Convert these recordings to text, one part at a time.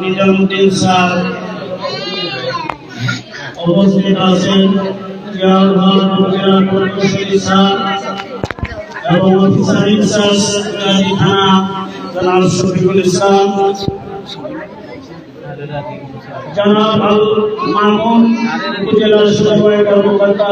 Nizamuddin sir উপস্থিত আছেন জিয়াউর রহমান উপজেলা প্রকৌশলী স্যার এবং অফিসার ইনচার্জ গাজী থানা জনাব শফিকুল ইসলাম জনাব আল মামুন উপজেলা সমবায় কর্মকর্তা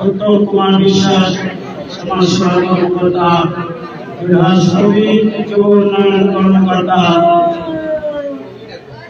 উত্তম কুমার বিশ্বাস সমাজ সেবা কর্মকর্তা বিভাস রবি যুব উন্নয়ন কর্মকর্তা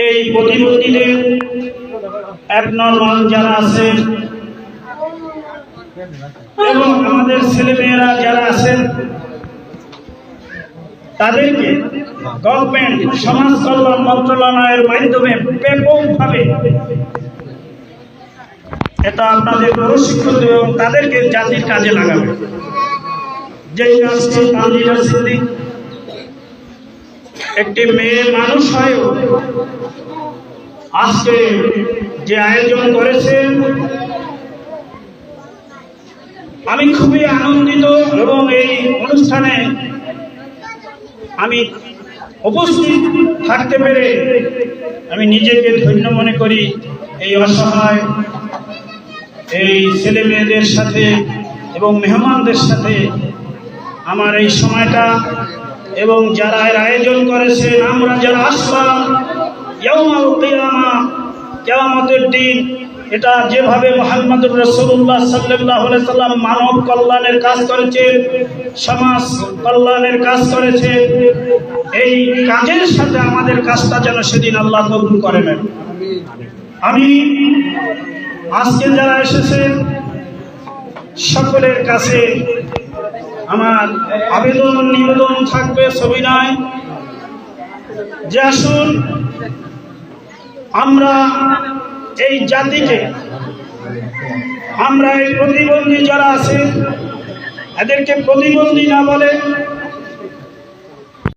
এই প্রতিবন্ধীদের অ্যাবনর্মাল যারা আছেন। এবং আমাদের ছেলেমেয়েরা যারা আছেন, তাদেরকে গভর্নমেন্ট সমাজ কল্যাণ মন্ত্রণালয়ের মাধ্যমে ব্যাপকভাবে এটা আপনাদের প্রশিক্ষণ এবং তাদেরকে জাতির কাজে লাগাবে। যে কাজটি তানজিরা একটি মেয়ে মানুষ হয়েও আজকে যে আয়োজন করেছেন আমি খুবই আনন্দিত এবং এই অনুষ্ঠানে আমি উপস্থিত থাকতে পেরে আমি নিজেকে ধন্য মনে করি এই অসহায়, এই ছেলে মেয়েদের সাথে এবং মেহমানদের সাথে। আমার এই সময়টা এবং যারা এর আয়োজন করেছেন আমরা যারা আসলাম ইয়াউমাল কিয়ামা দিন, এটা যেভাবে মোহাম্মদুর রসুল্লাহ সাল্লাহ সাল্লাম মানব কল্যাণের কাজ করেছে, সমাজ কল্যাণের কাজ করেছে, এই কাজের সাথে আমাদের কাজটা যেন সেদিন আল্লাহ কবুল করে নেন। আমি আজকে যারা এসেছেন, সকলের কাছে আমার আবেদন নিবেদন থাকবে সবিনয় যে আসুন, আমরা এই জাতিকে, আমরা এই প্রতিবন্ধী যারা আছে এদেরকে প্রতিবন্ধী না বলে